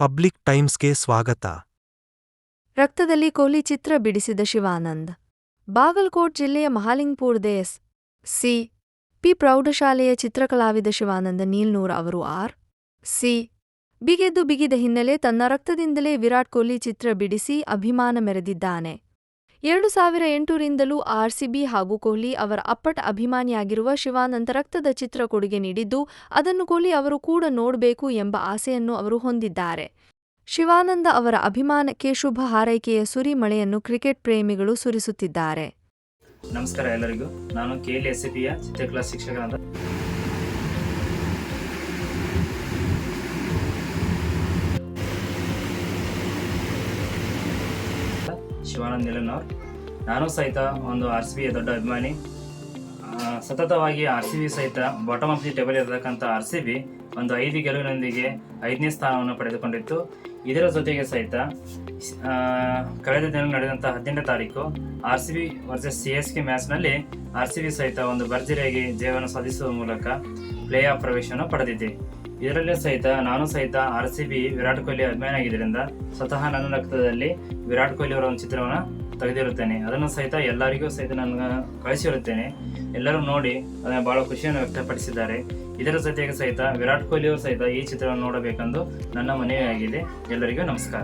Public ಟೈಮ್ಸ್ಗೆ ಸ್ವಾಗತ. ರಕ್ತದಲ್ಲಿ ಕೊಹ್ಲಿ ಚಿತ್ರ ಬಿಡಿಸಿದ ಶಿವಾನಂದ್. ಬಾಗಲ್ಕೋಟ್ ಜಿಲ್ಲೆಯ ಮಹಾಲಿಂಗ್ಪುರ್ ಎಸ್. ಸಿ. ಪಿ. ಪ್ರೌಢಶಾಲೆಯ ಚಿತ್ರಕಲಾವಿದ ಶಿವಾನಂದ ನೀಲ್ನೂರ್ ಅವರು ಆರ್. ಸಿ. ಬಿಗೆದ್ದು ಬಿಗಿದ ಹಿನ್ನೆಲೆ ತನ್ನ ರಕ್ತದಿಂದಲೇ ವಿರಾಟ್ ಕೊಹ್ಲಿ ಚಿತ್ರ ಬಿಡಿಸಿ ಅಭಿಮಾನ ಮೆರೆದಿದ್ದಾನೆ. ಎರಡು ಸಾವಿರ ಎಂಟರಿಂದಲೂ ಆರ್ಸಿಬಿ ಹಾಗೂ ಕೊಹ್ಲಿ ಅವರ ಅಪ್ಪಟ ಅಭಿಮಾನಿಯಾಗಿರುವ ಶಿವಾನಂದ ರಕ್ತದ ಚಿತ್ರ ಕೊಡುಗೆ ನೀಡಿದ್ದು, ಅದನ್ನು ಕೊಹ್ಲಿ ಅವರು ಕೂಡ ನೋಡಬೇಕು ಎಂಬ ಆಸೆಯನ್ನು ಅವರು ಹೊಂದಿದ್ದಾರೆ. ಶಿವಾನಂದ ಅವರ ಅಭಿಮಾನಕ್ಕೆ ಶುಭ ಹಾರೈಕೆಯ ಸುರಿಮಳೆಯನ್ನು ಕ್ರಿಕೆಟ್ ಪ್ರೇಮಿಗಳು ಸುರಿಸುತ್ತಿದ್ದಾರೆ. ನಮಸ್ಕಾರ ಎಲ್ಲರಿಗೂ. ನಾನು ಕೆ ಎಲ್ ಎಸ್ ಸಿ ಪಿಯ ಚಿತ್ರಕಲಾ ಶಿಕ್ಷಕರಾದ ಶಿವಾನಂದ್ ನಿಲನ್ನವ್ರು ನಾನು ಸಹಿತ ಒಂದು ಆರ್ ಸಿ ಬಿಯ ದೊಡ್ಡ ಅಭಿಮಾನಿ. ಸತತವಾಗಿ ಆರ್ ಸಿ ಬಿ ಸಹಿತ ಬಾಟಮ್ ಆಫ್ ದಿ ಟೇಬಲ್ ಇರತಕ್ಕಂಥ ಆರ್ ಸಿ ಬಿ ಒಂದು ಐದು ಗೆಲುವಿನೊಂದಿಗೆ ಐದನೇ ಸ್ಥಾನವನ್ನು ಪಡೆದುಕೊಂಡಿತ್ತು. ಇದರ ಜೊತೆಗೆ ಸಹಿತ ಕಳೆದ ದಿನ ನಡೆದಂಥ ಹದಿನೆಂಟನೇ ತಾರೀಕು R C B versus C S K ಮ್ಯಾಚ್ನಲ್ಲಿ R C B ಸಹಿತ ಒಂದು ಭರ್ಜರಿಯಾಗಿ ಜೀವನ ಸಾಧಿಸುವ ಮೂಲಕ ಪ್ಲೇ ಆಫ್ ಪ್ರವೇಶವನ್ನು ಪಡೆದಿದೆ. ಇದರಲ್ಲಿ ಸಹಿತ, ನಾನು ಸಹಿತ R C B Virat Kohli ಅಭಿಮಾನಿ ಆಗಿದ್ದರಿಂದ ಸ್ವತಃ ನನ್ನ ರಕ್ತದಲ್ಲಿ ವಿರಾಟ್ ಕೊಹ್ಲಿ ಅವರ ಒಂದು ಚಿತ್ರವನ್ನು ತೆಗೆದಿರುತ್ತೇನೆ. ಅದನ್ನು ಸಹಿತ ಎಲ್ಲರಿಗೂ ಸಹಿತ ನಾನು ಕಳಿಸಿರುತ್ತೇನೆ. ಎಲ್ಲರೂ ನೋಡಿ ಅದನ್ನು ಬಹಳ ಖುಷಿಯನ್ನು ವ್ಯಕ್ತಪಡಿಸಿದ್ದಾರೆ. ಇದರ ಜೊತೆಗೆ ಸಹಿತ ವಿರಾಟ್ ಕೊಹ್ಲಿ ಅವರು ಸಹಿತ ಈ ಚಿತ್ರವನ್ನು ನೋಡಬೇಕೆಂದು ನನ್ನ ಮನವಿಯಾಗಿದೆ. ಎಲ್ಲರಿಗೂ ನಮಸ್ಕಾರ.